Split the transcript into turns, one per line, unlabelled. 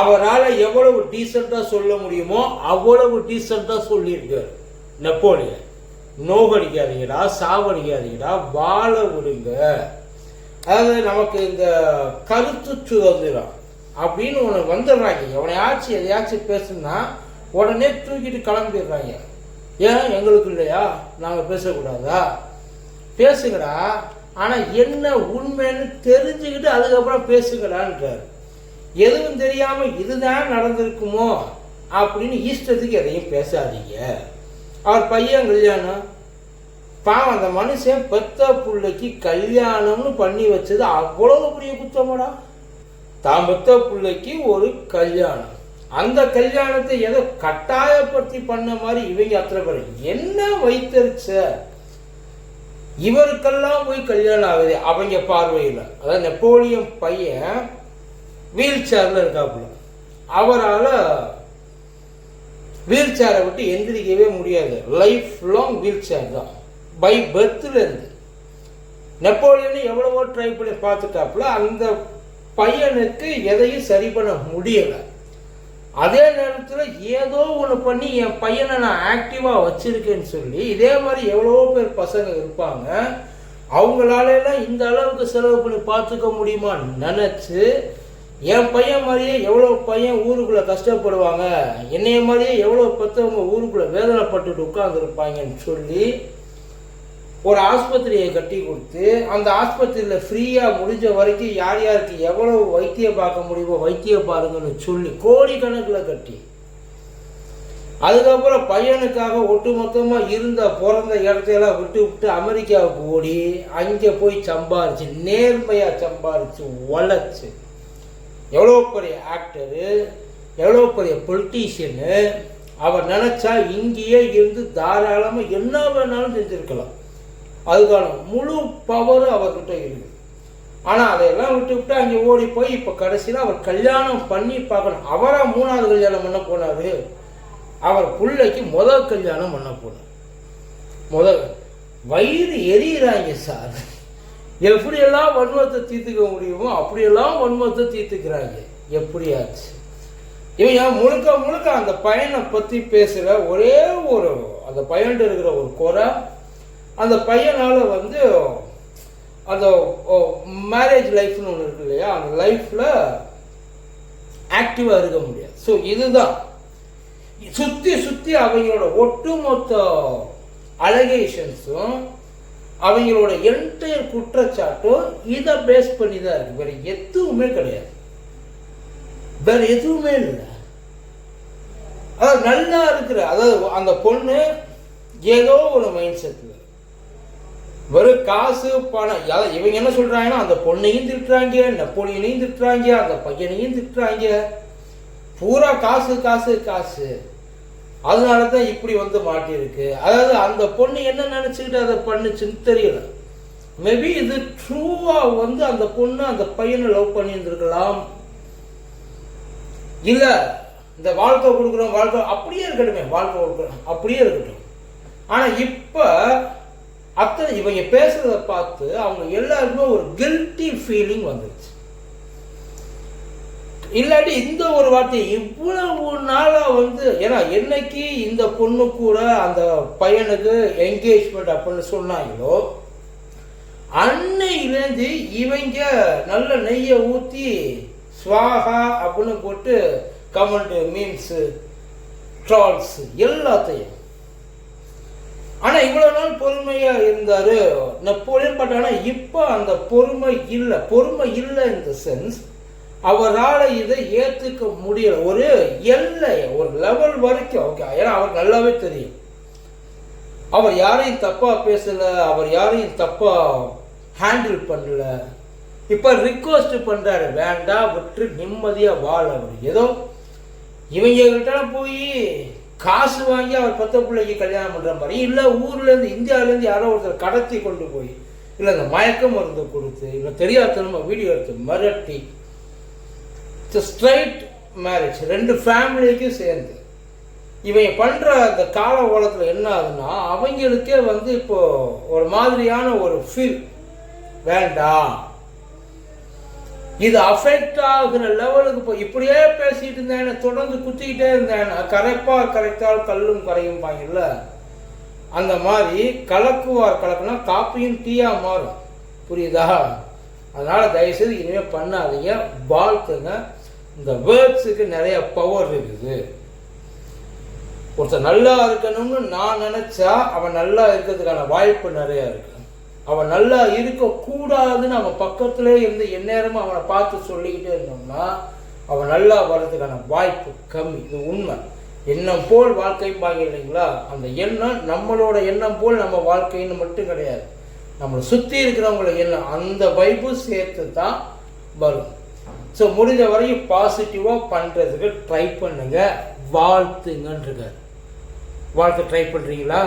அவரால் எவ்வளவு டீசெண்டாக சொல்ல முடியுமோ அவ்வளவு டீசெண்டாக சொல்லியிருக்காரு. நெப்போலியன் நோகடிக்காதீங்கடா சாவடிக்காதீங்கடா வாழ விடுங்க. அதாவது நமக்கு இந்த கருத்து சுதந்திரம் அப்படின்னு ஒன்று வந்துடுறாங்க. எவனையாச்சும் எதையாச்சும் பேசுனா உடனே தூக்கிட்டு கிளம்பிடுறாங்க. ஏன்? எங்களுக்கு இல்லையா? நாங்கள் பேசக்கூடாதா? பேசுங்கடா. ஆனால் என்ன உண்மைன்னு தெரிஞ்சுக்கிட்டு அதுக்கப்புறம் பேசுங்கடான்றார். எதுவும் தெரியாமல் இதுதான் நடந்திருக்குமோ அப்படின்னு இஷ்டத்துக்கு எதையும் பேசாதீங்க. அவர் பையன் கல்யாணம். பாவம் அந்த மனுஷன் பெத்த பிள்ளைக்கு கல்யாணம்னு பண்ணி வச்சது அவ்வளவு பெரிய குத்தமாடா தான் பெத்த பிள்ளைக்கு ஒரு கல்யாணம். அந்த கல்யாணத்தை ஏதோ கட்டாயப்படுத்தி பண்ண மாதிரி இவங்க அத்தனை பேர் என்ன வைத்திருச்ச இவருக்கெல்லாம் போய் கல்யாணம் ஆகுது. அவங்க பார்வையில். அதாவது நெப்போலியன் பையன் வீல் சேர்ல இருக்காப்புல. அவரால் வீல் சேரை விட்டு எந்திரிக்கவே முடியாது. லைஃப் லாங் வீல் சேர் தான். பை பர்த்லேருந்து நெப்போலியன் எவ்வளவோ ட்ரை பண்ணி பார்த்துட்டாப்புல அந்த பையனுக்கு எதையும் சரி பண்ண முடியலை. அதே நேரத்தில் ஏதோ ஒன்று பண்ணி என் பையனை நான் ஆக்டிவாக வச்சுருக்கேன்னு சொல்லி இதே மாதிரி எவ்வளவோ பேர் பசங்க இருப்பாங்க. அவங்களால எல்லாம் இந்த அளவுக்கு செலவு பண்ணி பார்த்துக்க முடியுமான்னு நினச்சி என் பையன் மாதிரியே எவ்வளோ பையன் ஊருக்குள்ளே கஷ்டப்படுவாங்க? என்னைய மாதிரியே எவ்வளோ பத்தவங்க ஊருக்குள்ளே வேதனைப்பட்டுட்டு உட்காந்துருப்பாங்கன்னு சொல்லி ஒரு ஆஸ்பத்திரியை கட்டி கொடுத்து அந்த ஆஸ்பத்திரியில் ஃப்ரீயாக முடிஞ்ச வரைக்கும் யார் யாருக்கு எவ்வளோ வைத்தியம் பார்க்க முடியுமோ வைத்தியம் பாருங்கன்னு சொல்லி கோடிக்கணக்கில் கட்டி. அதுக்கப்புறம் பையனுக்காக ஒட்டுமொத்தமாக இருந்த பிறந்த இடத்தையெல்லாம் விட்டு விட்டு அமெரிக்காவுக்கு ஓடி அங்கே போய் சம்பாரிச்சு நேர்மையாக சம்பாரிச்சு உழைச்சி எவ்வளோ பெரிய ஆக்டரு எவ்வளோ பெரிய பொலிட்டீஷியனு அவர் நினச்சா இங்கேயே இருந்து தாராளமாக என்ன வேணாலும் செஞ்சுருக்கலாம். அதுக்கான முழு பவர் அவர்கிட்ட இருக்குது ஆனால் அதையெல்லாம் விட்டு விட்டு அங்கே ஓடி போய் இப்போ கடைசியில் அவர் கல்யாணம் பண்ணி பார்க்கணும். அவராக மூணாவது கல்யாணம் பண்ண போனார்? அவர் பிள்ளைக்கு முதல் கல்யாணம் பண்ண போனார். முதல் வயிறு எரியிறாங்க சார். எப்படியெல்லாம் வன்மத்தை தீர்த்துக்க முடியுமோ அப்படியெல்லாம் வன்மத்தை தீர்த்துக்கிறாங்க. எப்படியாச்சு? இவன் முழுக்க முழுக்க அந்த பையனை பற்றி பேசுகிற ஒரே ஒரு அந்த பையன்ட்டு இருக்கிற ஒரு குறை அந்த பையனால் வந்து அந்த மேரேஜ் லைஃப்னு ஒன்று இருக்கு இல்லையா? அந்த லைஃப்பில் ஆக்டிவாக இருக்க முடியாது. ஸோ இதுதான். சுற்றி சுற்றி அவங்களோட ஒட்டுமொத்த அலகேஷன்ஸும் அவங்களோட என்டையர் குற்றச்சாட்டும் இதை பேஸ் பண்ணி தான் இருக்கு. வேற எதுவுமே கிடையாது. வேற எதுவுமே இல்லை. அதாவது நல்லா இருக்கிற அதாவது அந்த பொண்ணு ஏதோ ஒரு மைண்ட் செட்டில் வெறும் காசு பணம் அதாவது இவங்க என்ன சொல்கிறாங்கன்னா அந்த பொண்ணையும் திட்டுறாங்க நெப்போலியனையும் திட்டுறாங்க அந்த பையனையும் திட்டுறாங்க. பூரா காசு காசு காசு. அதனால தான் இப்படி வந்து மாட்டியிருக்கு. அதாவது அந்த பொண்ணு என்ன நினச்சிக்கிட்டு அதை பண்ணுச்சுன்னு தெரியல. மேபி இது ட்ரூவாக வந்து அந்த பொண்ணு அந்த பையனை லவ் பண்ணியிருந்திருக்கலாம். இல்லை இந்த வாழ்க்கை கொடுக்குறோம் வாழ்க்கை அப்படியே இருக்கட்டுமே வாழ்க்கை கொடுக்குறோம் அப்படியே இருக்கட்டும். ஆனால் இப்போ அத்தனை இவங்க பேசுகிறத பார்த்து அவங்க எல்லாருக்குமே ஒரு கில்ட்டி ஃபீலிங் வந்துருச்சு. இல்லாட்டி இந்த ஒரு வார்த்தை இவ்வளவு நாளாக வந்து ஏன்னா என்னைக்கு இந்த பொண்ணு கூட அந்த பையனுக்கு என்கேஜ்மெண்ட் அப்படின்னு சொன்னாங்களோ அன்னையிலேருந்து இவங்க நல்ல நெய்யை ஊற்றி ஸ்வாகா அப்படின்னு போட்டு கமெண்ட் மீன்ஸு ட்ரால்ஸ் எல்லாத்தையும். ஆனால் இவ்வளோ நாள் பொறுமையாக இருந்தார். நெப்போலியன் பட் ஆனால் இப்போ அந்த பொறுமை இல்லை. பொறுமை இல்லை இந்த சென்ஸ் அவரால் இதை ஏற்றுக்க முடியல. ஒரு எல்லை ஒரு லெவல் வரைக்கும். ஓகே ஏன்னா அவர் நல்லாவே தெரியும். அவர் யாரையும் தப்பாக பேசலை அவர் யாரையும் தப்பாக ஹேண்டில் பண்ணல. இப்போ ரிக்வஸ்ட் பண்ணுறாரு வேண்டாம் விட்டு நிம்மதியாக வாழ அவர். ஏதோ இவங்ககிட்ட போய் காசு வாங்கி அவர் பத்த பிள்ளைக்கு கல்யாணம் பண்ணுற மாதிரி இல்லை ஊர்லேருந்து இந்தியாவிலேருந்து யாரோ ஒருத்தர் கடத்தி கொண்டு போய் இல்லை அந்த மயக்க மருந்து கொடுத்து இல்லை தெரியாத வீடியோ எடுத்து மிரட்டி ஸ்ட்ரைட் மேரேஜ் ரெண்டு ஃபேமிலிக்கும் சேர்ந்து. இவன் பண்ணுற அந்த கால ஓலத்தில் என்ன ஆகுதுன்னா அவங்களுக்கே வந்து இப்போது ஒரு மாதிரியான ஒரு ஃபீல் வேண்டாம். இது அஃபெக்ட் ஆகுற லெவலுக்கு போய் இப்படியே பேசிட்டு இருந்தேன் தொடர்ந்து குத்திக்கிட்டே இருந்தேன். கரைப்பார் கரைத்தால் கல்லும் கரையும் பாங்கல்ல அந்த மாதிரி கலக்குவார் கலக்குனா காப்பியும் டீயாக மாறும். புரியுதா? அதனால் தயவுசெய்து இனிமேல் பண்ணாதீங்க. வாழ்த்துங்க இந்த வேர்ட்ஸுக்கு நிறைய பவர் இருக்குது. ஒருத்தர் நல்லா இருக்கணும்னு நான் நினச்சா அவன் நல்லா இருக்கிறதுக்கான வாய்ப்பு நிறையா இருக்கு. அவன் நல்லா இருக்கக்கூடாதுன்னு அவன் பக்கத்துலேயே இருந்து எந்நேரமும் அவனை பார்த்து சொல்லிக்கிட்டே இருந்தோம்னா அவன் நல்லா வர்றதுக்கான வாய்ப்பு கம்மி. இது உண்மை. எண்ணம் போல் வாழ்க்கைம்பாங்க இல்லைங்களா? அந்த எண்ணம் நம்மளோட எண்ணம் போல் நம்ம வாழ்க்கைன்னு மட்டும் கிடையாது. நம்மளை சுற்றி இருக்கிறவங்கள எண்ணம் அந்த வைப்பு சேர்த்து தான் வரும். ஸோ முடிஞ்ச வரையும் பாசிட்டிவாக பண்ணுறதுக்கு ட்ரை பண்ணுங்க. வாழ்த்துங்கன்றிருக்காரு வாழ்த்து ட்ரை பண்ணுறீங்களா